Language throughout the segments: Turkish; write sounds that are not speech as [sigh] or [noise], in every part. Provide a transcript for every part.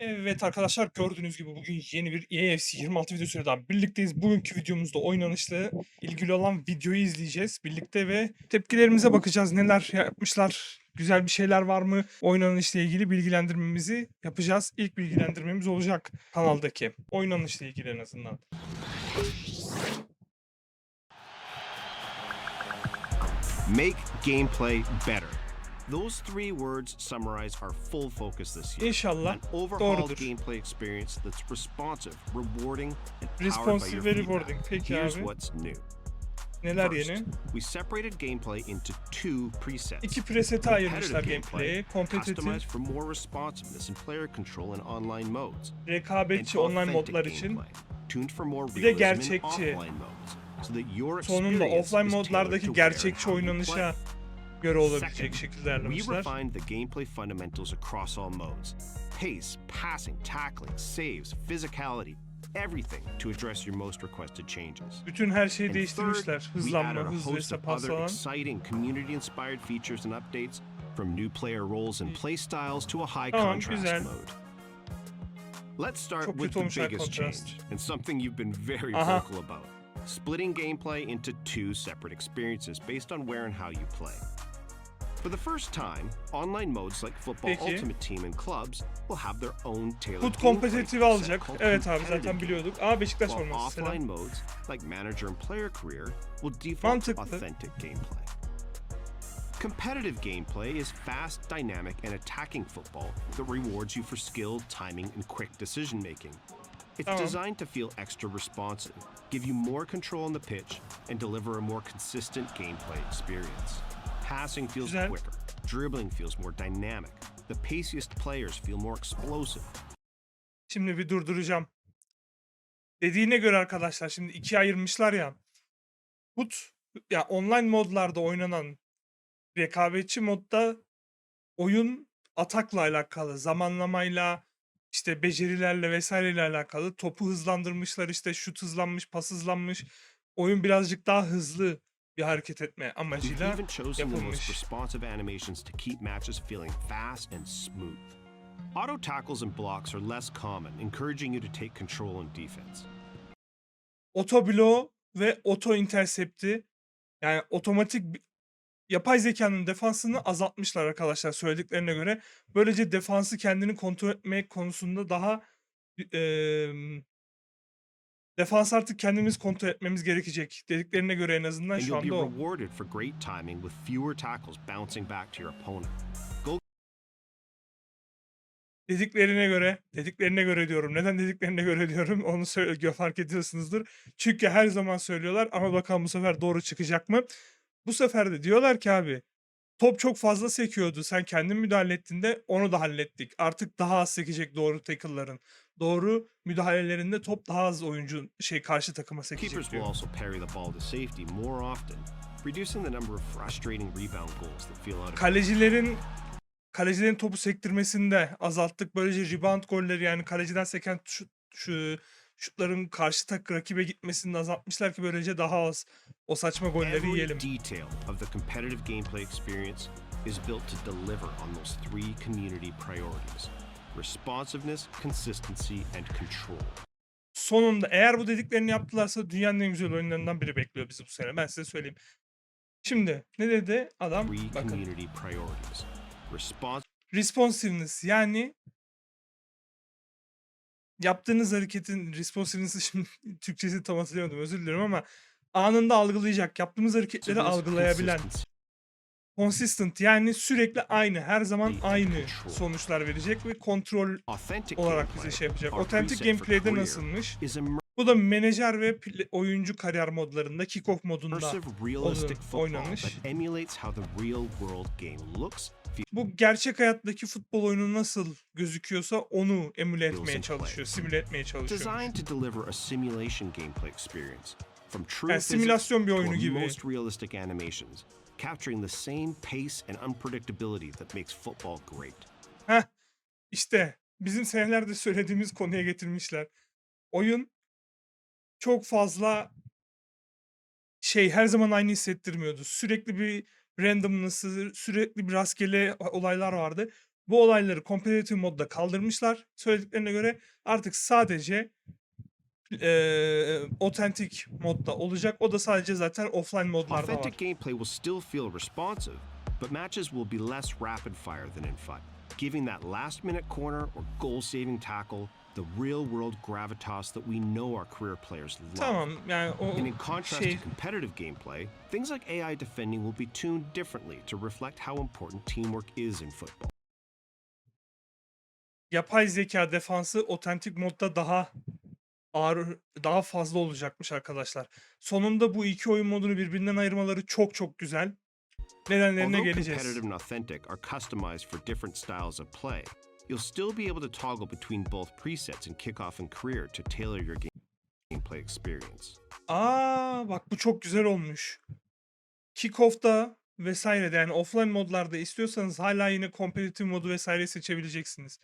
Evet arkadaşlar gördüğünüz gibi bugün yeni bir EAFC 26 videosuyla daha birlikteyiz. Bugünkü videomuzda oynanışla ilgili olan videoyu izleyeceğiz birlikte ve tepkilerimize bakacağız. Neler yapmışlar, güzel bir şeyler var mı? Oynanışla ilgili bilgilendirmemizi yapacağız. İlk bilgilendirmemiz olacak kanaldaki. Oynanışla ilgili en azından. Make gameplay better. Those three words summarize our full focus this year. İnşallah An overhauled doğrudur. gameplay experience that's responsive, rewarding, and powered by Responsive your feedback. Peki Here's abi. what's new. Neler First, yeni? we separated gameplay into two presets. İki presete ayırmışlar Competitive gameplay'i. Customized for more responsiveness and player control in online modes. and rekabetçi online modlar için. tuned for more de realism in gerçekçi. Sonunda offline modlardaki and gerçekçi oynanışa göre olabilecek Second, We refined the gameplay fundamentals across all modes pace, passing, tackling, saves, physicality, everything to address your most requested changes. Bütün her şeyi And değiştirmişler. third, we added a host of other exciting community inspired features and updates from new player roles and playstyles to a high Tamam, contrast güzel. mode. Let's start Çok with kötü the olmuş high biggest contrast. change and something you've been very Aha. vocal about splitting gameplay into two separate experiences based on where and how you play. For the first time, online modes like Football Peki. Ultimate Team and clubs will have their own tailored gameplay alacak. Evet abi zaten biliyorduk. Aa Beşiktaş While forması selam. offline modes like manager and player career will default to Mantıklı. authentic gameplay. Competitive gameplay is fast, dynamic, and attacking football that rewards you for skill, timing, and quick decision making. It's Tamam. designed to feel extra responsive, give you more control on the pitch, and deliver a more consistent gameplay experience. Passing feels Güzel. quicker, dribbling feels more dynamic, the paciest players feel more explosive, Şimdi bir durduracağım. Dediğine göre arkadaşlar şimdi ikiye ayırmışlar ya. Foot ya online modlarda oynanan rekabetçi modda oyun atakla alakalı, zamanlamayla, işte becerilerle vesaireyle alakalı. Topu hızlandırmışlar işte şut hızlanmış, pas hızlanmış. Oyun birazcık daha hızlı bir hareket etme amacıyla yapılmış. responsive animations to keep matches feeling fast and smooth. Auto tackles and blocks are less common, encouraging you to take control on defense. Oto bloğu ve oto intercept'i yani otomatik yapay zekanın defansını azaltmışlar arkadaşlar söylediklerine göre. Böylece defansı kendini kontrol etmek konusunda daha emm defans artık kendimiz kontrol etmemiz gerekecek dediklerine göre en azından şu anda o. Dediklerine göre, dediklerine göre diyorum. Neden dediklerine göre diyorum onu söyle fark ediyorsunuzdur. Çünkü her zaman söylüyorlar ama bakalım bu sefer doğru çıkacak mı? Bu sefer de diyorlar ki abi top çok fazla sekiyordu. Sen kendin müdahale ettiğinde onu da hallettik. Artık daha az sekecek doğru tackle'ların. Doğru müdahalelerinde top daha az oyuncu şey karşı takıma sekecek diyor. also parry the ball to safety more often, reducing the number of frustrating rebound goals that feel out of Kalecilerin kalecilerin topu sektirmesini de azalttık. Böylece rebound golleri yani kaleciden seken şut, şu şutların karşı tak rakibe gitmesini de azaltmışlar ki böylece daha az o saçma golleri Every yiyelim. detail of the competitive gameplay experience is built to deliver on those three community priorities responsiveness, consistency, and control. Sonunda eğer bu dediklerini yaptılarsa dünyanın en güzel oyunlarından biri bekliyor bizi bu sene. Ben size söyleyeyim. Şimdi ne dedi adam? Bakın. Responsiveness yani yaptığınız hareketin responsiveness'ı [laughs] şimdi Türkçesi tam hatırlayamadım özür dilerim ama anında algılayacak. Yaptığımız hareketleri algılayabilen. Consistent yani sürekli aynı, her zaman aynı sonuçlar verecek ve kontrol Authentic olarak bize şey yapacak. for gameplay'de nasılmış? Bu da menajer ve oyuncu kariyer modlarında, kick-off modunda. immersive, realistic football oynanış. that emulates how the real world game looks, Bu gerçek hayattaki futbol oyunu nasıl gözüküyorsa onu emüle etmeye çalışıyor, simüle etmeye çalışıyor. Yani simülasyon bir oyunu gibi. capturing the same pace and unpredictability that makes football great. Heh, işte bizim senelerde söylediğimiz konuya getirmişler. Oyun çok fazla şey her zaman aynı hissettirmiyordu. Sürekli bir randomness'ı, sürekli bir rastgele olaylar vardı. bu olayları competitive modda kaldırmışlar söylediklerine göre. Artık sadece eee otentik modda olacak. O da sadece zaten offline modlarda var. Authentic gameplay will still feel responsive, but matches will be less rapid fire than in FUT, giving that last minute corner or goal saving tackle the real world gravitas that we know our career players love. Tamam yani o And in contrast şey to competitive gameplay, things like AI defending will be tuned differently to reflect how important teamwork is in football. yapay zeka defansı otentik modda daha ağır daha fazla olacakmış arkadaşlar. Sonunda bu iki oyun modunu birbirinden ayırmaları çok çok güzel. Nedenlerine Although geleceğiz. competitive and authentic are customized for different styles of play, you'll still be able to toggle between both presets in kickoff and career to tailor your game- gameplay experience. Aa bak bu çok güzel olmuş. Kickoff'ta vesaire de yani offline modlarda istiyorsanız hala yine competitive modu vesaire seçebileceksiniz.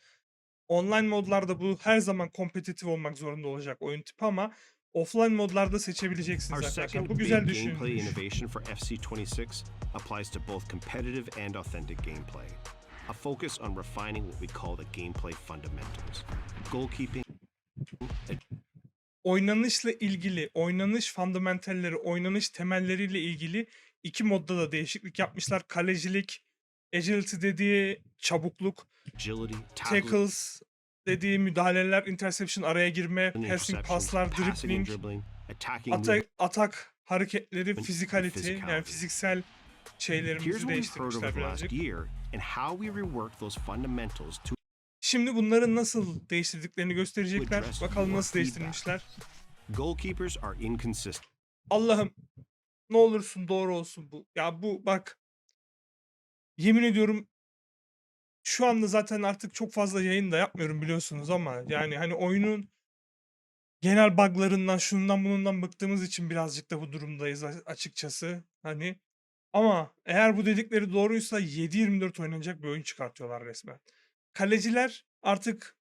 Online modlarda bu her zaman kompetitif olmak zorunda olacak oyun tipi ama offline modlarda seçebileceksiniz arkadaşlar. Bu güzel gameplay düşünülmüş. innovation for FC26 applies to both competitive and authentic gameplay. A focus on refining what we call the gameplay fundamentals. Goalkeeping, Oynanışla ilgili, oynanış fundamentalleri, oynanış temelleriyle ilgili iki modda da değişiklik yapmışlar. Kalecilik, agility dediği çabukluk, agility, tackles dediği müdahaleler, interception araya girme, passing paslar, dribbling, atak, atak hareketleri, and fizikality yani fiziksel şeylerimizi değiştirmişler birazcık. Şimdi bunları nasıl değiştirdiklerini gösterecekler. Bakalım nasıl değiştirmişler. goalkeepers are inconsistent. Allah'ım ne olursun doğru olsun bu. Ya bu bak yemin ediyorum şu anda zaten artık çok fazla yayın da yapmıyorum biliyorsunuz ama yani hani oyunun genel buglarından şundan bunundan bıktığımız için birazcık da bu durumdayız açıkçası. Hani ama eğer bu dedikleri doğruysa 7-24 oynanacak bir oyun çıkartıyorlar resmen. Kaleciler artık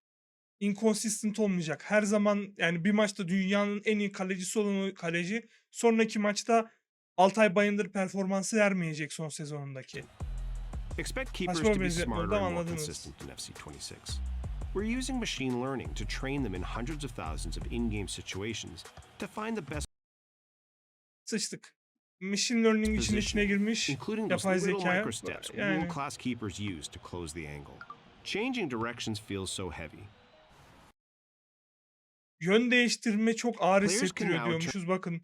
inconsistent olmayacak. Her zaman yani bir maçta dünyanın en iyi kalecisi olan o kaleci sonraki maçta Altay Bayındır performansı vermeyecek son sezonundaki. Expect keepers to be smarter and more consistent in FC26. We're using machine learning to train them in hundreds of thousands of in-game situations to find the best, Sıçtık. Machine learning için içine girmiş. including those little zekaya- micro steps yani- world-class keepers use to close the angle. Changing directions feels so heavy. Yön değiştirme çok ağır hissettiriyor diyormuşuz bakın.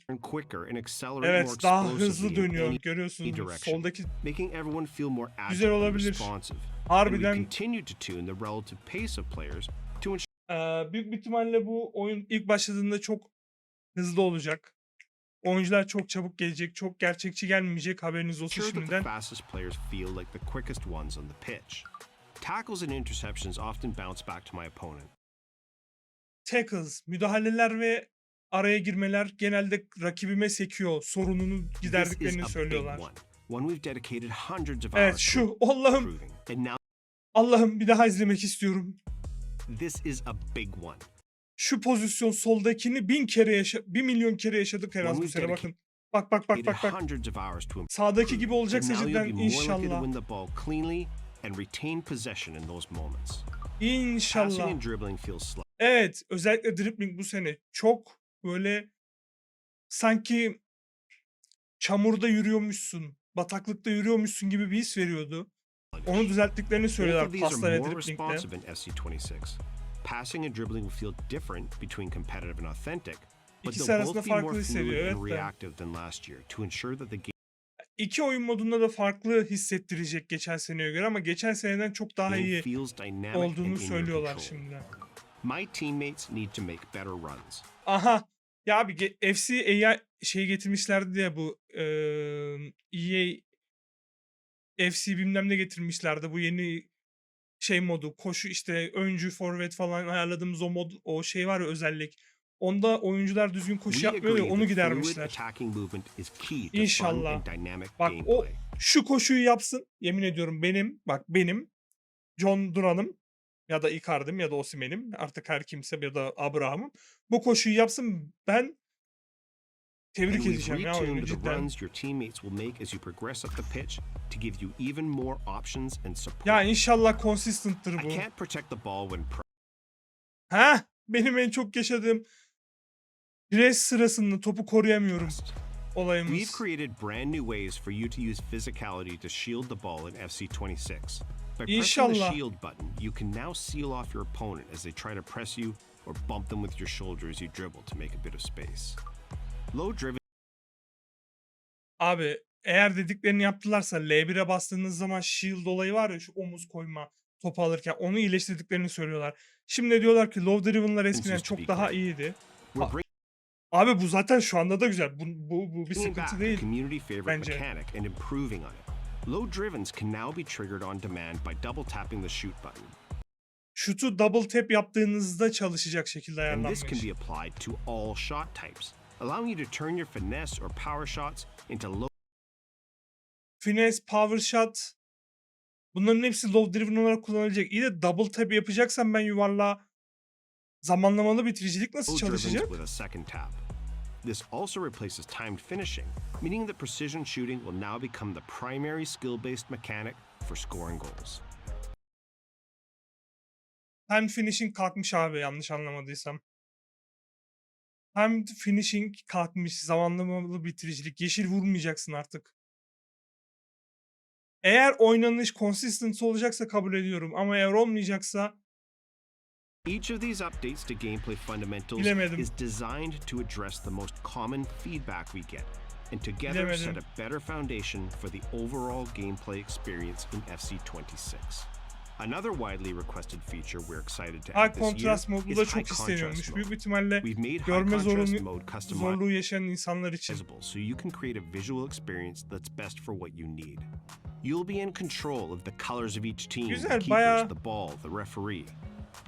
Evet daha hızlı dönüyor görüyorsunuz. Soldaki Güzel olabilir. harbiden eee, büyük bir ihtimalle bu oyun ilk başladığında çok hızlı olacak. Oyuncular çok çabuk gelecek. Çok gerçekçi gelmeyecek. Haberiniz olsun şimdiden. Tackles and interceptions often bounce back to my opponent. Tackles, müdahaleler ve araya girmeler genelde rakibime sekiyor. Sorununu giderdiklerini söylüyorlar. Evet şu Allah'ım Allah'ım bir daha izlemek istiyorum. this is a big one. Şu pozisyon soldakini bin kere yaşa bir milyon kere yaşadık az bu sene bakın. Bak bak bak bak bak. Sağdaki gibi olacaksa cidden inşallah. İnşallah. Evet özellikle dribbling bu sene çok böyle sanki çamurda yürüyormuşsun, bataklıkta yürüyormuşsun gibi bir his veriyordu. Onu düzelttiklerini söylüyorlar of these pasla are ve FC26. Passing and dribbling will feel different between competitive and authentic, but they'll both be more fluid evet and de. reactive than last year to ensure that the game İki oyun modunda da farklı hissettirecek geçen seneye göre ama geçen seneden çok daha iyi olduğunu söylüyorlar control. My teammates need to make better runs. Aha. Ya abi ge- FC AI şey getirmişlerdi diye bu eee EA FC bilmem ne getirmişlerdi bu yeni şey modu koşu işte öncü forvet falan ayarladığımız o mod o şey var ya özellik. Onda oyuncular düzgün koşu yapmıyor ya onu gidermişler. İnşallah. Bak o şu koşuyu yapsın. Yemin ediyorum benim bak benim John Duran'ım ya da Icardi'm ya da Osimhen'im artık her kimse ya da Abraham'ım bu koşuyu yapsın ben Tebrik edeceğim ya oyunu cidden. Ya inşallah consistent'tır bu. Ha? Benim en çok yaşadığım pres sırasında topu koruyamıyorum We've olayımız. created brand new ways for you to use physicality to shield the ball in FC26. By pressing the İnşallah. shield button, you can now seal off your opponent as they try to press you or bump them with your shoulder as you dribble to make a bit of space. Low driven Abi eğer dediklerini yaptılarsa L1'e bastığınız zaman shield olayı var ya şu omuz koyma topu alırken onu iyileştirdiklerini söylüyorlar. Şimdi diyorlar ki low driven'lar eskiden çok daha iyiydi. we're Abi bu zaten şu anda da güzel. Bu, bu, bu bir sıkıntı değil. community favorite bence. mechanic and improving on it. Low drivens can now be triggered on demand by double tapping the shoot button. Şutu double tap yaptığınızda çalışacak şekilde And this ayarlanmış. can be applied to all shot types, allowing you to turn your finesse or power shots into low Finesse, power shot bunların hepsi low driven olarak kullanılacak. İyi de double tap yapacaksam ben yuvarlağa zamanlamalı bitiricilik nasıl çalışacak? with a second tap. This also replaces timed finishing, meaning that precision shooting will now become the primary skill-based mechanic for scoring goals. Time finishing kalkmış abi yanlış anlamadıysam. Time finishing kalkmış. Zamanlamalı bitiricilik. Yeşil vurmayacaksın artık. Eğer oynanış consistent olacaksa kabul ediyorum. Ama eğer olmayacaksa Each of these updates to gameplay fundamentals Bilemedim. is designed to address the most common feedback we get, and together Bilemedim. set a better foundation for the overall gameplay experience in FC26. Another widely requested feature we're excited to high add this year contrast modu is da high çok contrast isteniyormuş. mode. Büyük ihtimalle We've made high contrast zorunlu, mode customizable zorluğu yaşayan insanlar için. so you can create a visual experience that's best for what you need. You'll be in control of the colors of each team, Güzel, the keepers, bayağı- the ball, the referee.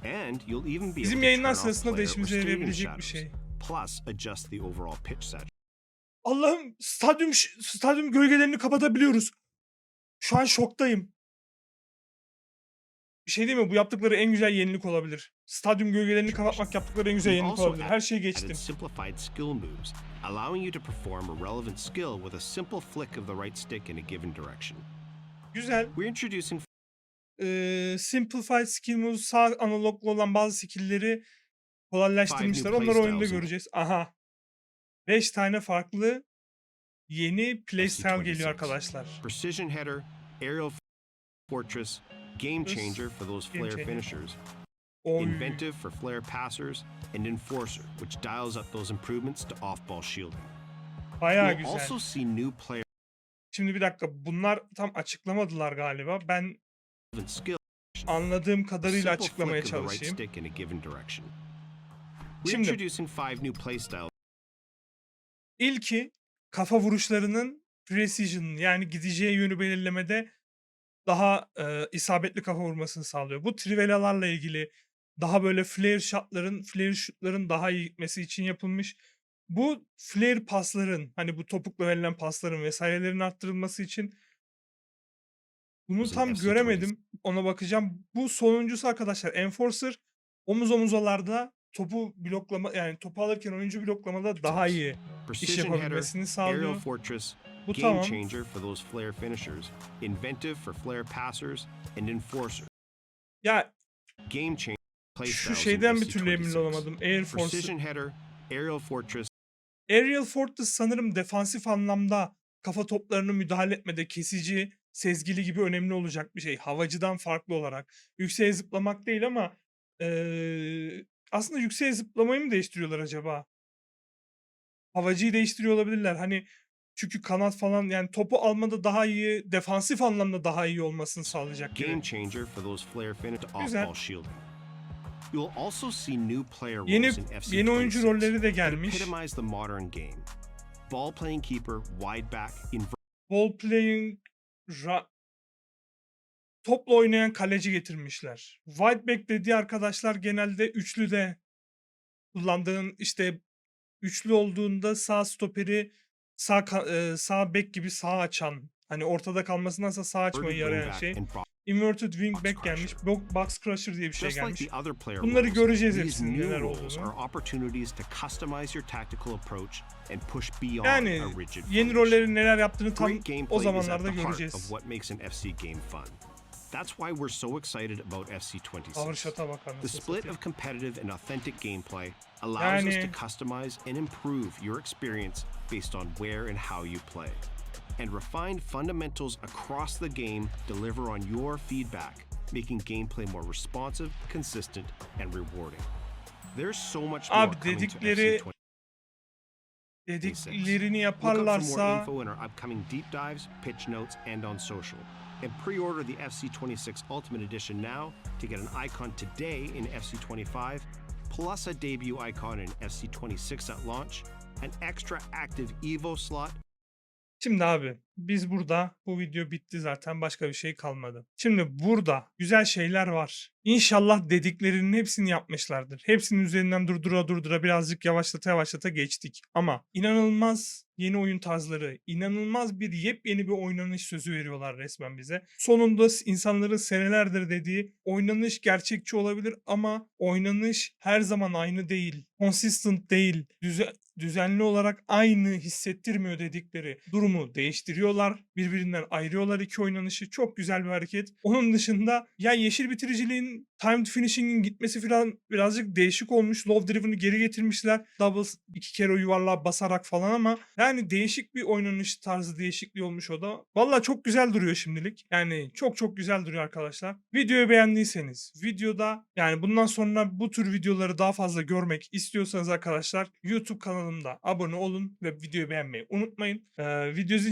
And you'll even be Bizim yayınlar sırasında da işimize yarayabilecek bir şey. Plus adjust the overall pitch set. Allah'ım stadyum stadyum gölgelerini kapatabiliyoruz. Şu an şoktayım. Bir şey değil mi? Bu yaptıkları en güzel yenilik olabilir. Stadyum gölgelerini kapatmak yaptıkları en güzel yenilik olabilir. Her şeyi geçtim. simplified skill moves, allowing you to perform a relevant skill with a simple flick of the right stick in a given direction. Güzel. We're introducing Ee, simplified skill sağ analoglu olan bazı skill'leri kolaylaştırmışlar. Onları oyunda göreceğiz. Aha. 5 tane farklı yeni playstyle geliyor 26. arkadaşlar. precision header, aerial fortress, game changer for those flare finishers, Oy. inventive for flare passers, and enforcer, which dials up those improvements to off-ball shielding. Bayağı güzel. also see new player Şimdi bir dakika bunlar tam açıklamadılar galiba. Ben. Anladığım kadarıyla açıklamaya çalışayım. Şimdi- İlki kafa vuruşlarının precision yani gideceği yönü belirlemede daha e, isabetli kafa vurmasını sağlıyor. Bu trivelalarla ilgili daha böyle flare shotların, flare shootların daha iyi gitmesi için yapılmış. Bu flare pasların hani bu topukla verilen pasların vesairelerin arttırılması için bunu tam FC göremedim. Ona bakacağım. Bu sonuncusu arkadaşlar Enforcer omuz omuzalarda topu bloklama yani topu alırken oyuncu bloklamada daha iyi iş precision header, yapabilmesini aerial sağlıyor. fortress, Bu game tamam. changer for those flare finishers, inventive for flare passers, and enforcer. Ya Game changer şu şeyden bir türlü emin FC26. olamadım. Air Force. Precision header, aerial fortress, Aerial Fortress sanırım defansif anlamda kafa toplarını müdahale etmede kesici, sezgili gibi önemli olacak bir şey. Havacıdan farklı olarak. Yükseğe zıplamak değil ama eee, aslında yükseğe zıplamayı mı değiştiriyorlar acaba? Havacıyı değiştiriyor olabilirler. Hani çünkü kanat falan yani topu almada daha iyi, defansif anlamda daha iyi olmasını sağlayacak game changer for those flare finish to Güzel. off-ball shielding. You'll also see new player roles Yeni in FC26 yeni oyuncu rolleri de gelmiş. epitomize the modern game. Ball playing keeper, wide back, ball playing ra- topla oynayan kaleci getirmişler. Wide back dediği arkadaşlar genelde üçlüde kullandığın işte üçlü olduğunda sağ stoperi sağ sağ bek gibi sağ açan hani ortada kalmasındansa sağ açmayı yarayan şey. Inverted Wing Box Back gelmiş. Bo- Box Crusher diye bir şey gelmiş. Bunları göreceğiz hepsinin neler olduğunu. Yani yeni rollerin neler yaptığını tam o zamanlarda göreceğiz. That's why we're so excited about FC26. Power shot'a bak The split of competitive and authentic gameplay allows us to customize and improve your experience based on where and how you play. And refined fundamentals across the game deliver on your feedback, making gameplay more responsive, consistent, and rewarding. There's so much more Abi coming to FC26. Dediklerini Look up for more yaparlarsa info in our upcoming deep dives, pitch notes, and on social. And pre-order the FC26 Ultimate Edition now to get an icon today in FC25, plus a debut icon in FC26 at launch, an extra active Evo slot, Şimdi abi biz burada bu video bitti zaten başka bir şey kalmadı. Şimdi burada güzel şeyler var. İnşallah dediklerinin hepsini yapmışlardır. Hepsinin üzerinden durdura durdura birazcık yavaşlata yavaşlata geçtik. Ama inanılmaz yeni oyun tarzları, inanılmaz bir yepyeni bir oynanış sözü veriyorlar resmen bize. Sonunda insanların senelerdir dediği oynanış gerçekçi olabilir ama oynanış her zaman aynı değil. Consistent değil. Düze- düzenli olarak aynı hissettirmiyor dedikleri durumu değiştiriyorlar. Birbirinden ayırıyorlar iki oynanışı. Çok güzel bir hareket. Onun dışında ya yeşil bitiriciliğin timed finishing'in gitmesi falan birazcık değişik olmuş. Love Driven'ı geri getirmişler. Doubles iki kere o yuvarlığa basarak falan ama yani değişik bir oynanış tarzı değişikliği olmuş o da. Valla çok güzel duruyor şimdilik. Yani çok çok güzel duruyor arkadaşlar. Videoyu beğendiyseniz videoda yani bundan sonra bu tür videoları daha fazla görmek istiyorsanız arkadaşlar YouTube kanalımda abone olun ve videoyu beğenmeyi unutmayın. Ee, video için